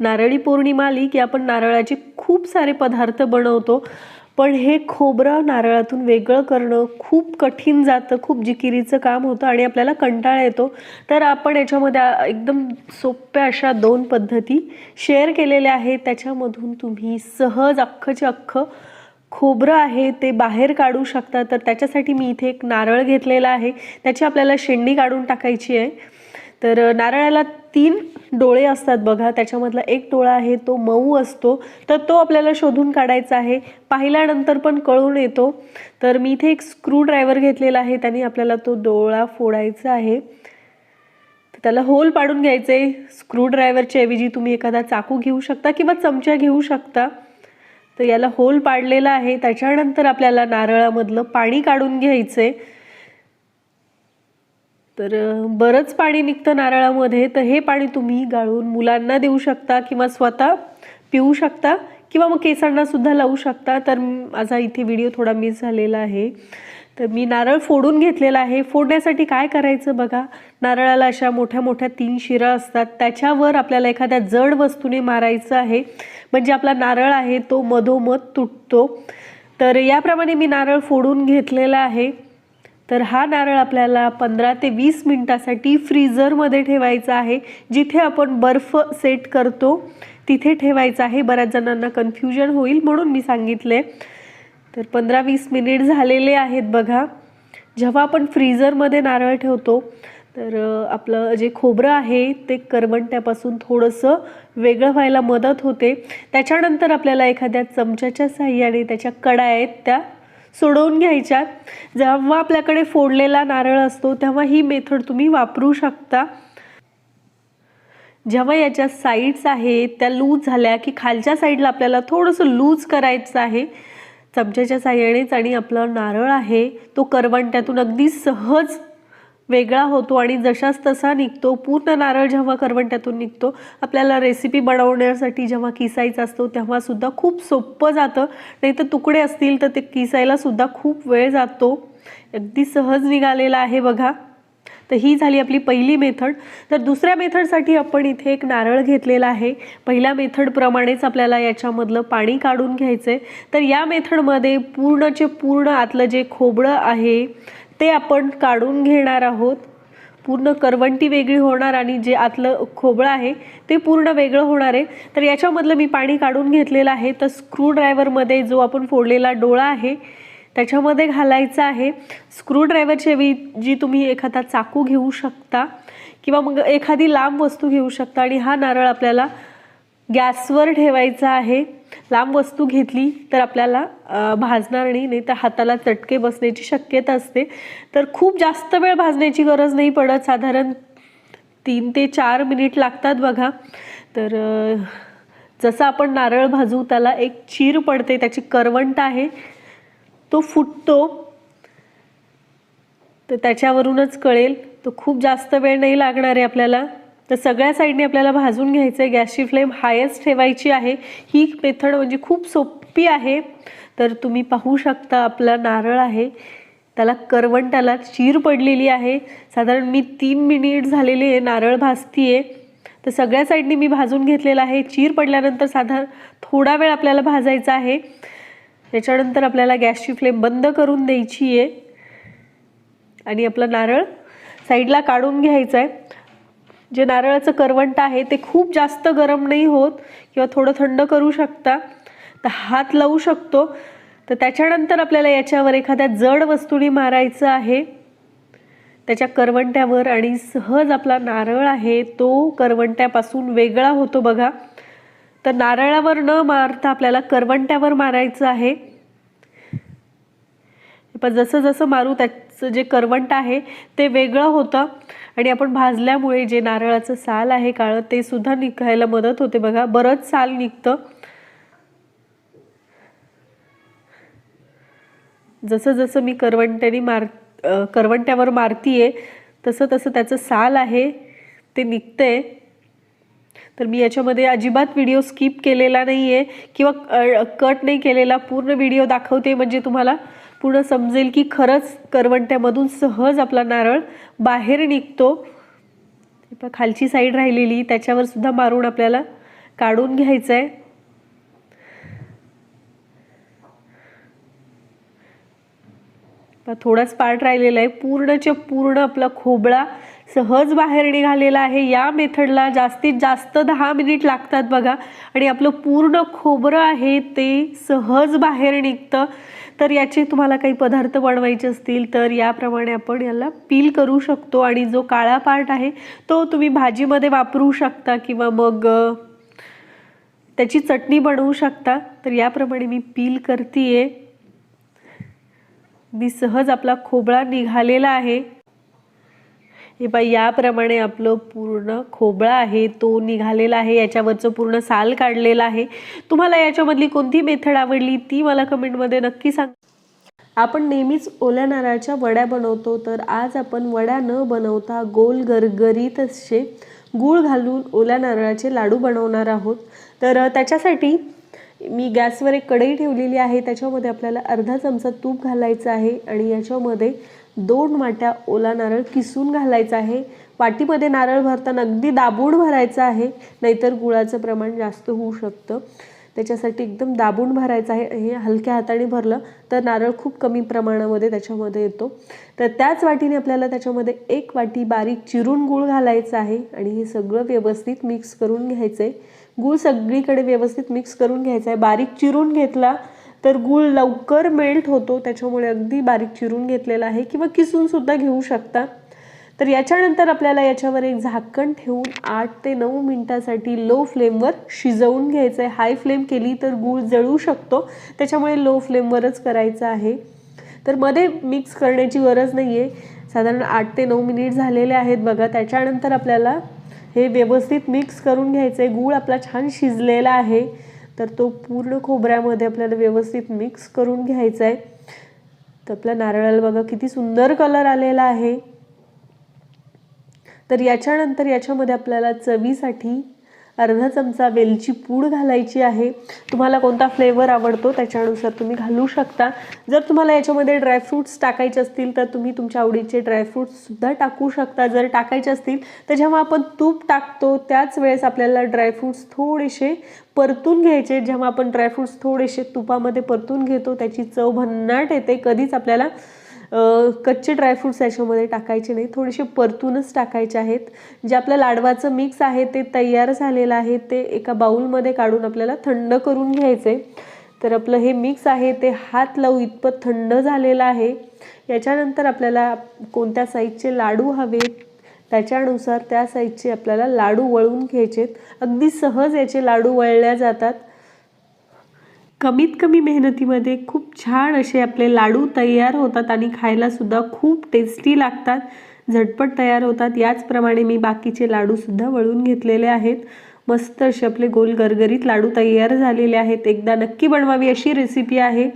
नारळी पौर्णिमा आली की आपण नारळाचे खूप सारे पदार्थ बनवतो. पण हे खोबरं नारळातून वेगळं करणं खूप कठीण जातं खूप जिकिरीचं काम होतं आणि आपल्याला कंटाळा येतो. तर आपण याच्यामध्ये एकदम सोप्या अशा दोन पद्धती शेअर केलेल्या आहेत. त्याच्यामधून तुम्ही सहज अख्खंचे अख्खं खोबरं आहे ते बाहेर काढू शकता. तर त्याच्यासाठी मी इथे एक नारळ घेतलेला आहे. त्याची आपल्याला शेंडी काढून टाकायची आहे. तर नारळाला तीन डोळे असतात बघा त्याच्यामधला एक डोळा आहे तो मऊ असतो. तर तो आपल्याला शोधून काढायचा आहे. पाहिल्यानंतर पण कळून येतो. तर मी इथे एक स्क्रू ड्रायव्हर घेतलेला आहे त्याने आपल्याला तो डोळा फोडायचा आहे. तर त्याला होल पाडून घ्यायचे स्क्रू ड्रायव्हरच्या ऐवजी तुम्ही एखादा चाकू घेऊ शकता किंवा चमचा घेऊ शकता. तर याला होल पाडलेला आहे. त्याच्यानंतर आपल्याला नारळामधलं पाणी काढून घ्यायचंय. तर बरंच पाणी निघतं नारळामध्ये तर हे पाणी तुम्ही गाळून मुलांना देऊ शकता किंवा स्वतः पिऊ शकता किंवा मग केसांना सुद्धा लावू शकता. तर माझा इथे व्हिडिओ थोडा मिस झालेला आहे. तर मी नारळ फोडून घेतलेला आहे. फोडण्यासाठी काय करायचं बघा? नारळाला अशा मोठ्या मोठ्या तीन शिरा असतात. त्याच्यावर आपल्याला एखाद्या जड वस्तूने मारायचं आहे. म्हणजे आपला नारळ आहे तो मधोमध तुटतो. तर याप्रमाणे मी नारळ फोडून घेतलेला आहे. तर हा नारळ आपल्याला पंधरा ते वीस मिनटासाठी फ्रीझरमध्ये ठेवायचा आहे. जिथे आपण बर्फ सेट करतो तिथे ठेवायचा आहे. बऱ्याच जणांना कन्फ्युजन होईल म्हणून मी सांगितले तर पंधरा वीस मिनिट झालेले आहेत बघा. जेव्हा आपण फ्रीझरमध्ये नारळ ठेवतो तर आपलं जे खोबरं आहे ते करवंट्यापासून थोडंसं वेगळं व्हायला मदत होते. त्याच्यानंतर आपल्याला एखाद्या चमच्याच्या साह्याने त्याच्या कडा आहेत त्या सोडवून घ्यायच्या. जेव्हा आपल्याकडे फोडलेला नारळ असतो तेव्हा ही मेथड तुम्ही वापरू शकता. जेव्हा याच्या साईड्स आहेत त्या लूज झाल्या की खालच्या साईडला आपल्याला थोडंसं लूज करायचं आहे. चमच्याच्या साह्यानेच आणि आपला नारळ आहे तो करवंट्यातून अगदी सहज वेगळा होतो आणि जशाच तसा निघतो पूर्ण नारळ जेव्हा करवंट्यातून निघतो आपल्याला रेसिपी बनवण्यासाठी जेव्हा किसायचा असतो तेव्हा सुद्धा खूप सोपं जातं. नाही तर तुकडे असतील तर ते किसायलासुद्धा खूप वेळ जातो. अगदी सहज निघालेला आहे बघा. तर ही झाली आपली पहिली मेथड. तर दुसऱ्या मेथडसाठी आपण इथे एक नारळ घेतलेला आहे. पहिल्या मेथडप्रमाणेच आपल्याला याच्यामधलं पाणी काढून घ्यायचं आहे तर या मेथडमध्ये पूर्णचे पूर्ण आतलं जे खोबळं आहे ते आपण काढून घेणार आहोत. पूर्ण करवंटी वेगळी होणार आणि जे आतलं खोबळं आहे ते पूर्ण वेगळं होणार आहे. तर याच्यामधलं मी पाणी काढून घेतलेलं आहे. तर स्क्रूड्रायव्हरमध्ये जो आपण फोडलेला डोळा आहे त्याच्यामध्ये घालायचा आहे. स्क्रूड्रायव्हरची वी जी तुम्ही एखादा चाकू घेऊ शकता किंवा मग एखादी लांब वस्तू घेऊ शकता आणि हा नारळ आपल्याला गॅसवर ठेवायचा आहे. लांब वस्तू घेतली तर आपल्याला भाजणार नाही नाही तर हाताला चटके बसण्याची शक्यता असते. तर खूप जास्त वेळ भाजण्याची गरज नाही पडत. साधारण तीन ते चार मिनिट लागतात बघा. तर जसं आपण नारळ भाजू त्याला एक चीर पडते त्याची करवंट आहे. तो फुटतो. तर त्याच्यावरूनच कळेल. तो खूप जास्त वेळ नाही लागणार आहे आपल्याला. तर सगळ्या साईडने आपल्याला भाजून घ्यायचं आहे गॅसची फ्लेम हायेस्ट ठेवायची आहे. ही मेथड म्हणजे खूप सोपी आहे. तर तुम्ही पाहू शकता आपला नारळ आहे. त्याला करवंटाला चीर पडलेली आहे. साधारण मी तीन मिनिट झालेले आहे नारळ आहे तर सगळ्या साईडने मी भाजून घेतलेला आहे. चीर पडल्यानंतर साधारण थोडा वेळ आपल्याला भाजायचा आहे. त्याच्यानंतर आपल्याला गॅसची फ्लेम बंद करून द्यायची आहे आणि आपला नारळ साईडला काढून घ्यायचं आहे जे नारळाचं करवंट आहे ते खूप जास्त गरम नाही होत किंवा थोडं थंड करू शकता. तर हात लावू शकतो. तर त्याच्यानंतर आपल्याला याच्यावर एखाद्या जड वस्तूने मारायचं आहे. त्याच्या करवंट्यावर आणि सहज आपला नारळ आहे तो करवंट्यापासून वेगळा होतो बघा. तर नारळावर न मारता आपल्याला करवंट्यावर मारायचं आहे. पण जसं जसं मारू त्याचं जे करवंट आहे ते वेगळं होतं. आणि आपण भाजल्यामुळे जे नारळाचं साल आहे काळं ते सुद्धा निघायला मदत होते बघा. बरंच साल निघतं. जसं जसं मी करवंट्याने मार करवंट्यावर मारतीये तसं तसं त्याचं साल आहे ते निघतंय. तर मी याच्यामध्ये अजिबात व्हिडिओ स्किप केलेला नाही आहे किंवा कट नाही केलेला. पूर्ण व्हिडिओ दाखवते म्हणजे तुम्हाला पूर्ण समजेल की खरंच करवंट्यामधून सहज आपला नारळ बाहेर निघतो. खालची साईड राहिलेली त्याच्यावर सुद्धा मारून आपल्याला काढून घ्यायचं आहे थोडाच पार्ट राहिलेला आहे. पूर्णच्या पूर्ण आपला खोबळा सहज बाहेर निघालेला आहे. या मेथडला जास्तीत जास्त दहा मिनिट लागतात बघा. आणि आपलं पूर्ण खोबरं आहे ते सहज बाहेर निघतं. तर याचे तुम्हाला काही पदार्थ बनवायचे असतील तर याप्रमाणे आपण याला पील करू शकतो. आणि जो काळा पार्ट आहे तो तुम्ही भाजीमध्ये वापरू शकता किंवा मग त्याची चटणी बनवू शकता. तर याप्रमाणे मी पील करते आहे मी सहज आपला खोबळा निघालेला आहे. हे पहा याप्रमाणे आपलं पूर्ण खोबळा आहे तो निघालेला आहे याच्यावरचं पूर्ण साल काढलेला आहे. तुम्हाला याच्यामधली कोणती मेथड आवडली ती मला कमेंटमध्ये नक्की सांग. आपण नेहमीच ओल्या नारळाच्या वड्या बनवतो तर आज आपण वड्या न बनवता गोल गरगरीत असे गूळ घालून ओल्या नारळाचे लाडू बनवणार आहोत. तर त्याच्यासाठी मी गॅसवर एक कढई ठेवलेली आहे त्याच्यामध्ये आपल्याला अर्धा चमचा तूप घालायचं आहे आणि याच्यामध्ये दोन वाट्या ओला नारळ किसून घालायचा आहे. वाटीमध्ये नारळ भरताना अगदी दाबून भरायचं आहे. नाहीतर गुळाचं प्रमाण जास्त होऊ शकतं. त्याच्यासाठी एकदम दाबून भरायचं आहे. हे हलक्या हाताने भरलं तर नारळ खूप कमी प्रमाणामध्ये त्याच्यामध्ये येतो. तर त्याच वाटीने आपल्याला त्याच्यामध्ये एक वाटी बारीक चिरून गूळ घालायचं आहे आणि हे सगळं व्यवस्थित मिक्स करून घ्यायचं आहे गूळ सगळीकडे व्यवस्थित मिक्स करून घ्यायचं आहे बारीक चिरून घेतला तर गूळ लवकर मेल्ट होतो त्याच्यामुळे अगदी बारीक चिरून घेतलेला आहे किंवा किसून सुद्धा घेऊ शकता. तर याच्यानंतर आपल्याला याच्यावर एक झाकण ठेवून आठ ते नऊ मिनिटासाठी लो फ्लेमवर शिजवून घ्यायचं आहे हाय फ्लेम केली तर गूळ जळू शकतो. त्याच्यामुळे लो फ्लेमवरच करायचं आहे. तर मध्ये मिक्स करण्याची गरज नाही आहे साधारण आठ ते नऊ मिनिट झालेले आहेत बघा. त्याच्यानंतर आपल्याला हे व्यवस्थित मिक्स करून घ्यायचं आहे गूळ आपला छान शिजलेला आहे. तर तो पूर्ण खोबऱ्यामध्ये आपल्याला व्यवस्थित मिक्स करून घ्यायचा आहे तर आपल्या नारळाला बघा किती सुंदर कलर आलेला आहे. तर याच्यानंतर याच्यामध्ये आपल्याला चवीसाठी अर्धा चमचा वेलची पूड घालायची आहे. तुम्हाला कोणता फ्लेवर आवडतो त्याच्यानुसार तुम्ही घालू शकता. जर तुम्हाला याच्यामध्ये ड्रायफ्रूट्स टाकायचे असतील तर तुम्ही तुमच्या आवडीचे ड्रायफ्रूट्ससुद्धा टाकू शकता. जर टाकायचे असतील तर जेव्हा आपण तूप टाकतो त्याच वेळेस आपल्याला ड्रायफ्रूट्स थोडेसे परतून घ्यायचे. जेव्हा आपण ड्रायफ्रूट्स थोडेसे तुपामध्ये परतून घेतो त्याची चव भन्नाट येते. कधीच आपल्याला कच्चे ड्रायफ्रूट्स याच्यामध्ये टाकायचे नाही. थोडेसे परतूनच टाकायचे आहेत. जे आपलं लाडवाचं मिक्स आहे ते तयार झालेलं आहे ते एका बाऊलमध्ये काढून आपल्याला थंड करून घ्यायचं तर आपलं हे मिक्स आहे ते हात लावू इतपत थंड झालेलं आहे. याच्यानंतर आपल्याला कोणत्या साईजचे लाडू हवेत त्याच्यानुसार त्या साईजचे आपल्याला लाडू वळून घ्यायचेत. अगदी सहज याचे लाडू वळल्या जातात. कमीत कमी मेहनतीमध्ये खूप छान असे आपले लाडू तयार होतात आणि खायलासुद्धा खूप टेस्टी लागतात. झटपट तयार होतात. याचप्रमाणे मी बाकीचे लाडूसुद्धा वळून घेतलेले आहेत. मस्त असे आपले गोल गरगरीत लाडू तयार झालेले आहेत. एकदा नक्की बनवावी अशी रेसिपी आहे.